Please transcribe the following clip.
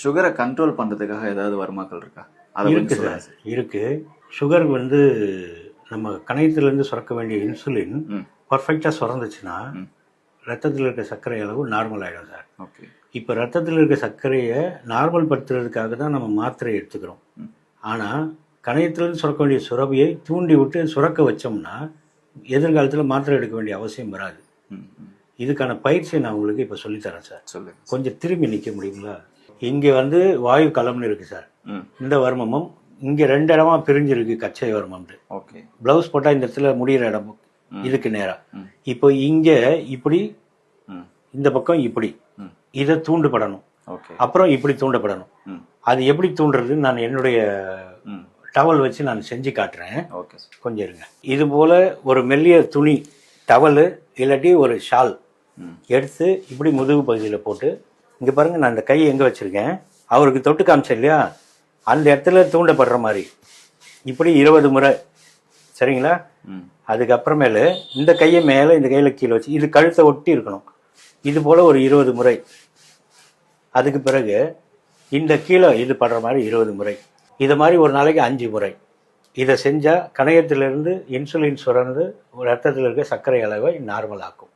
சுகரை கண்ட்ரோல் பண்றதுக்காக ஏதாவது வருமாக்கள் இருக்கா? அதை இருக்கு சார். இருக்கு. சுகர் வந்து நம்ம கணையத்திலேருந்து சுரக்க வேண்டிய இன்சுலின் பர்ஃபெக்டாக சுரந்துச்சுன்னா. ரத்தத்தில் இருக்க சர்க்கரை அளவு நார்மல் ஆகிடும் சார். ஓகே. இப்போ ரத்தத்தில் இருக்க சர்க்கரையை நார்மல் படுத்துறதுக்காக தான் நம்ம மாத்திரை எடுத்துக்கிறோம். ஆனால் கணையத்திலிருந்து சுரக்க வேண்டிய சுரபியை தூண்டி விட்டு சுரக்க வச்சோம்னா எதிர்காலத்தில் மாத்திரை எடுக்க வேண்டிய அவசியம் வராது. இதுக்கான பயிற்சியை நான் உங்களுக்கு இப்போ சொல்லித்தரேன் சார். சொல்லுங்க கொஞ்சம் திரும்பி நிற்க முடியுங்களா? இங்கே வந்து வாயு களம்னு இருக்குது சார். இந்த வர்மமும் இங்கே ரெண்டு இடமா பிரிஞ்சிருக்கு கச்சை வர்மம்னு. ஓகே. ப்ளவுஸ் போட்டால் இந்த இடத்துல முடிகிற இடம். இதுக்கு நேரா. ம். இப்போ இங்கே இப்படி இந்த பக்கம் இப்படி. இதை தூண்டுபடணும். ஓகே. அப்புறம் இப்படி தூண்டப்படணும். அது எப்படி தூண்டுறதுன்னு நான் என்னுடைய டவல் வச்சு நான் செஞ்சு காட்டுறேன். கொஞ்சம் இருங்க. இது போல ஒரு மெல்லிய துணி டவலு இல்லாட்டி ஒரு ஷால் எடுத்து இப்படி முதுகு பகுதியில் போட்டு இங்கே பாருங்க நான் இந்த கையை எங்கே வச்சுருக்கேன்? அவருக்கு தொட்டு காமிச்சேன் இல்லையா? அந்த இடத்துல தூண்டப்படுற மாதிரி. இப்படி இருபது முறை. சரிங்களா? ம். அதுக்கப்புறமேலு இந்த கையை மேலே இந்த கையில் கீழே வச்சு இது கழுத்தை ஒட்டி இருக்கணும். இது போல் ஒரு இருபது முறை. அதுக்கு பிறகு இந்த கீழே இது படுற மாதிரி இருபது முறை. இது மாதிரி ஒரு நாளைக்கு அஞ்சு முறை. இதை செஞ்சால் கணையத்திலிருந்து இன்சுலின் சுரந்து ரத்தத்தில் இருக்க சர்க்கரை அளவை நார்மல் ஆக்கும்.